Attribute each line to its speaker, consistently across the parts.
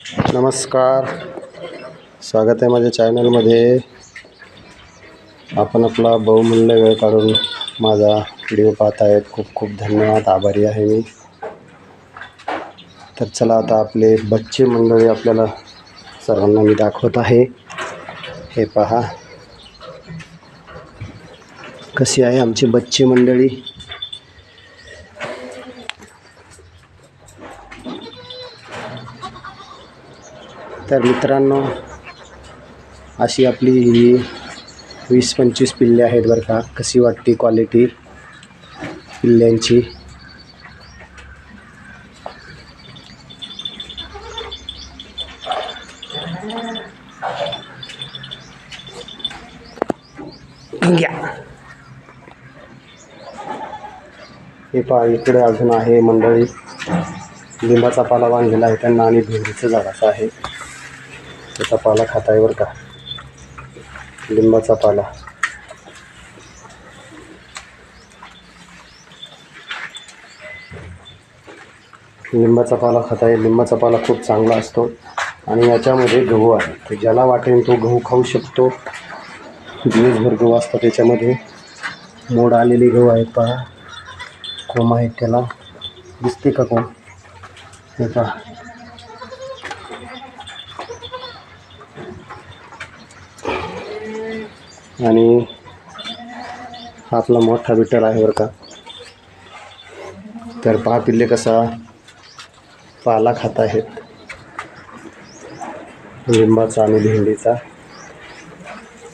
Speaker 1: नमस्कार. स्वागत आहे माझ्या चॅनलमध्ये. आपण आपला बहुमूल्य वेळ काढून माझा व्हिडिओ पाहत आहेत. खूप खूप धन्यवाद. आभारी आहे मी. तर चला आता आपले बच्चे मंडळी आपल्याला सर्वांना मी दाखवत आहे. हे पहा. कशी आहे आमची बच्चे मंडळी? तर मित्रांनो अशी आपली ही वीस पंचवीस पिल्ले आहेत बरं का. कशी वाटते क्वालिटी पिल्ल्यांची? घ्या. हे पहा इकडे अजून आहे मंडळी. लिंबाचा पाला बांधलेला आहे त्यांना आणि भेंडीचं झाडाचं आहे. त्याचा पाला खाता आहे बरं का? लिंबाचा पाला. लिंबाचा पाला खाता आहे लिंबाचा पाला खूप चांगला असतो. आणि याच्यामध्ये गहू आहे. तर ज्याला वाटेल तो गहू खाऊ शकतो. दिवसभर गहू असतात त्याच्यामध्ये. मोड आलेले गहू आहेत पहा. कोंब आहेत त्याला. दिसते का कोंब? हे पहा. आणि हा आपला मोठा विठ्ठल आहे बरं का. तर पहा पिल्ले कसा पाला खात आहेत. लिंबाचा आणि भेंडीचा.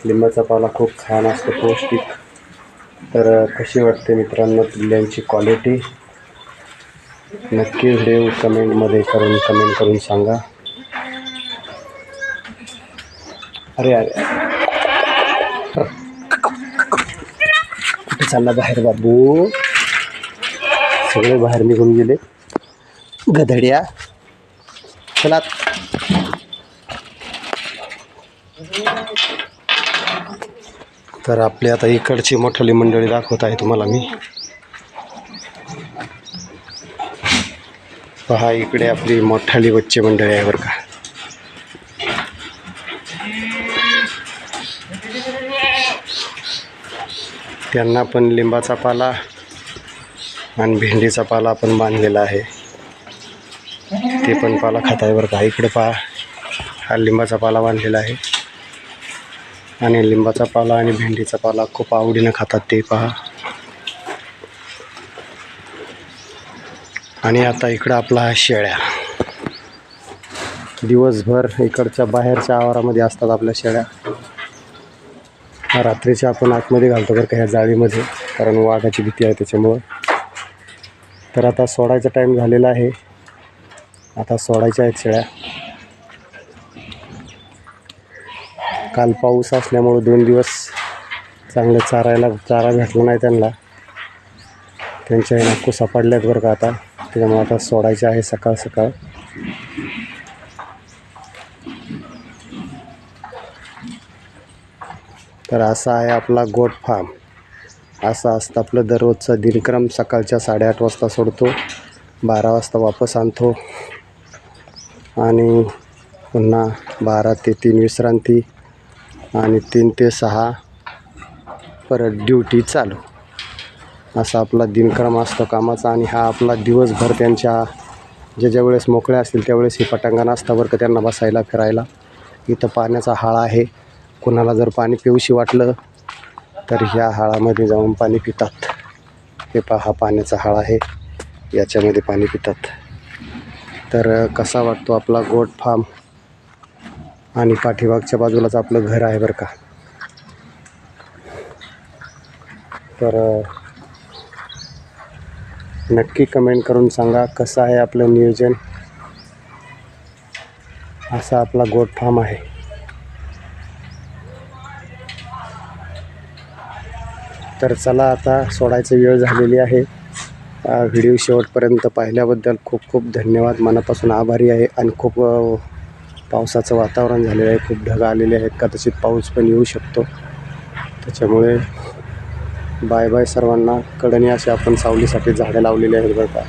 Speaker 1: लिंबाचा पाला खूप छान असतो पौष्टिक. तर कशी वाटते मित्रांनो पिल्ल्यांची क्वालिटी नक्की व्हिडिओ कमेंटमध्ये करून कमेंट करून सांगा. अरे अरे. कुठे चालला बाहेर बाबू. सगळे बाहेर निघून गेले. गधड्या चला. तर आपली आता इकडची मोठाली मंडळी दाखवत आहे तुम्हाला मी. पहा इकडे आपली मोठाली वच्ची मंडळी आहे बरं का. त्यांना पण लिंबाचा पाला आणि भेंडीचा पाला पण बांधलेला आहे. ते पण पाला खात आहे बरं का. इकडे पहा हा लिंबाचा पाला बांधलेला आहे. आणि लिंबाचा पाला आणि भेंडीचा पाला खूप आवडीनं खातात ते पहा. आणि आता इकडं आपला हा शेळ्या. दिवसभर इकडच्या बाहेरच्या आवारामध्ये असतात आपल्या शेळ्या. रात्रीच्या आपण आतमध्ये घालतो बरं का ह्या जाळीमध्ये. कारण वाघाची भीती आहे त्याच्यामुळं. तर आता सोडायचा टाईम झालेला आहे. आता सोडायच्या आहेत शेळ्या. काल पाऊस असल्यामुळं दोन दिवस चांगलं चारायला चारा भेटला नाही त्यांना. त्यांच्या ह्या सापडल्यात बरं का आता. त्याच्यामुळे आता सोडायचे आहे सकाळ सकाळ तर असा आहे आपला गोट फार्म. असं असतं आपलं दररोजचा दिनक्रम. सकाळच्या साडेआठ वाजता सोडतो. बारा वाजता वापस आणतो. आणि पुन्हा बारा ते तीन विश्रांती आणि तीन ते सहा परत ड्युटी चालू. असा आपला दिनक्रम असतो कामाचा आणि हा आपला दिवसभर त्यांच्या ज्या ज्या वेळेस मोकळ्या असतील त्यावेळेस ही पटांगण असतं बरं का त्यांना बसायला फिरायला. इथं पाण्याचा हाळा आहे. कुणाला जर पाणी पिऊशी वाटलं तर ह्या हाळामध्ये जाऊन पाणी पितात. हे पा हा पाण्याचा हाळ आहे. याच्यामध्ये पाणी पितात. तर कसा वाटतो आपला गोट फार्म? आणि पाठीमागच्या बाजूलाच आपलं घर आहे बरं का? तर नक्की कमेंट करून सांगा कसं आहे आपलं नियोजन? असा आपला गोट फार्म आहे. तर चला आता सोडायची वेळ झालेली आहे. व्हिडिओ शेवटपर्यंत पाहिल्याबद्दल खूप खूप धन्यवाद. मनापासून आभारी आहे आणि खूप पावसाचं वातावरण झालेलं आहे. खूप ढग आलेले आहेत. कदाचित पाऊस पण येऊ शकतो. त्याच्यामुळे बाय बाय सर्वांना. कडणी अशी आपण सावलीसाठी झाडं लावलेली आहेत बरं का.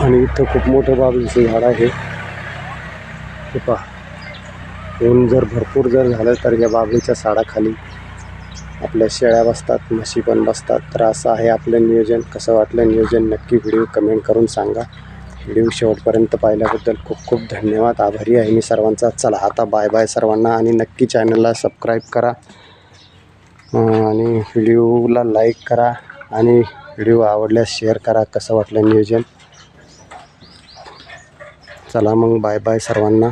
Speaker 1: आणि इथं खूप मोठं बाबळीचं झाड आहे. हे पहा. ऊन जर भरपूर जर झालं तर या बाबळीच्या साडाखाली आपल्या शेळ्या बसतात म्हशी पण बसतात. तर असं आहे आपलं नियोजन. कसं वाटलं नियोजन? नक्की व्हिडिओ कमेंट करून सांगा. व्हिडिओ शेवटपर्यंत पाहिल्याबद्दल खूप खूप धन्यवाद. आभारी आहे मी सर्वांचा. चला आता बाय बाय सर्वांना आणि नक्की चॅनलला सबस्क्राईब करा. आणि व्हिडिओला लाईक करा आणि व्हिडिओ आवडल्यास शेअर करा. कसं वाटलं नियोजन? चला मग बाय बाय सर्वांना.